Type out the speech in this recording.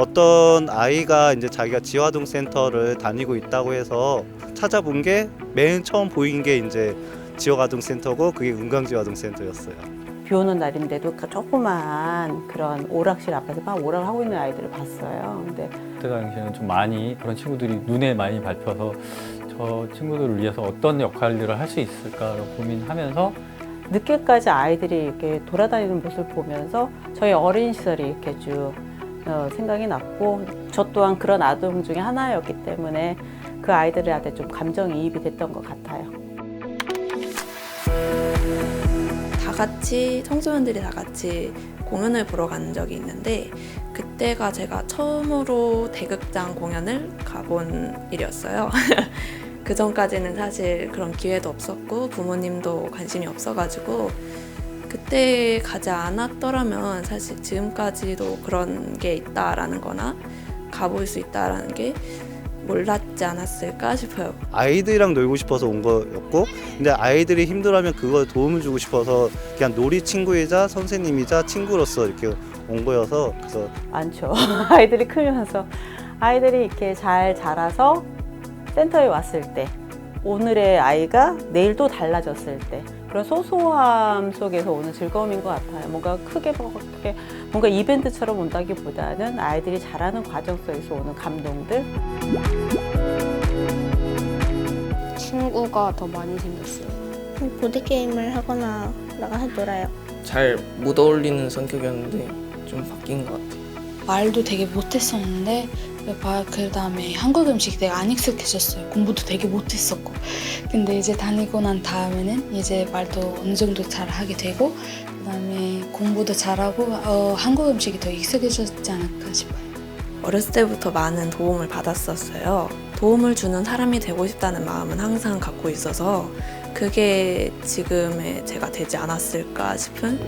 어떤 아이가 이제 자기가 지화동 센터를 다니고 있다고 해서 찾아본 게 맨 처음 보인 게 이제 지화가동 센터고 그게 은광지화동 센터였어요. 비 오는 날인데도 그 조그만 그런 오락실 앞에서 막 오락을 하고 있는 아이들을 봤어요. 근데 그때 당시에는 좀 많이 그런 친구들이 눈에 많이 밟혀서 저 친구들을 위해서 어떤 역할들을 할 수 있을까를 고민하면서 늦게까지 아이들이 이렇게 돌아다니는 모습을 보면서 저희 어린 시절이 이렇게 쭉 어, 생각이 났고 저 또한 그런 아동 중에 하나였기 때문에 그 아이들한테 좀 감정이입이 됐던 것 같아요. 다 같이 청소년들이 다 같이 공연을 보러 간 적이 있는데 그때가 제가 처음으로 대극장 공연을 가본 일이었어요. 그 전까지는 사실 그런 기회도 없었고 부모님도 관심이 없어가지고 그때 가지 않았더라면 사실 지금까지도 그런 게 있다라는 거나 가볼 수 있다라는 게 몰랐지 않았을까 싶어요. 아이들이랑 놀고 싶어서 온 거였고 근데 아이들이 힘들어하면 그거 도움을 주고 싶어서 그냥 놀이 친구이자 선생님이자 친구로서 이렇게 온 거여서 그래서 많죠. 아이들이 크면서 아이들이 이렇게 잘 자라서 센터에 왔을 때 오늘의 아이가 내일 또 달라졌을 때 그런 소소함 속에서 오는 즐거움인 것 같아요. 뭔가 크게 뭐 크게 뭔가 이벤트처럼 온다기보다는 아이들이 자라는 과정 속에서 오는 감동들 친구가 더 많이 생겼어요. 보드게임을 하거나 나가서 놀아요. 잘 못 어울리는 성격이었는데 좀 바뀐 것 같아요. 말도 되게 못했었는데 그 다음에 한국 음식 되게 안 익숙해졌어요. 공부도 되게 못했었고. 근데 이제 다니고 난 다음에는 이제 말도 어느 정도 잘 하게 되고 그 다음에 공부도 잘하고 어, 한국 음식이 더 익숙해졌지 않을까 싶어요. 어렸을 때부터 많은 도움을 받았었어요. 도움을 주는 사람이 되고 싶다는 마음은 항상 갖고 있어서 그게 지금의 제가 되지 않았을까 싶은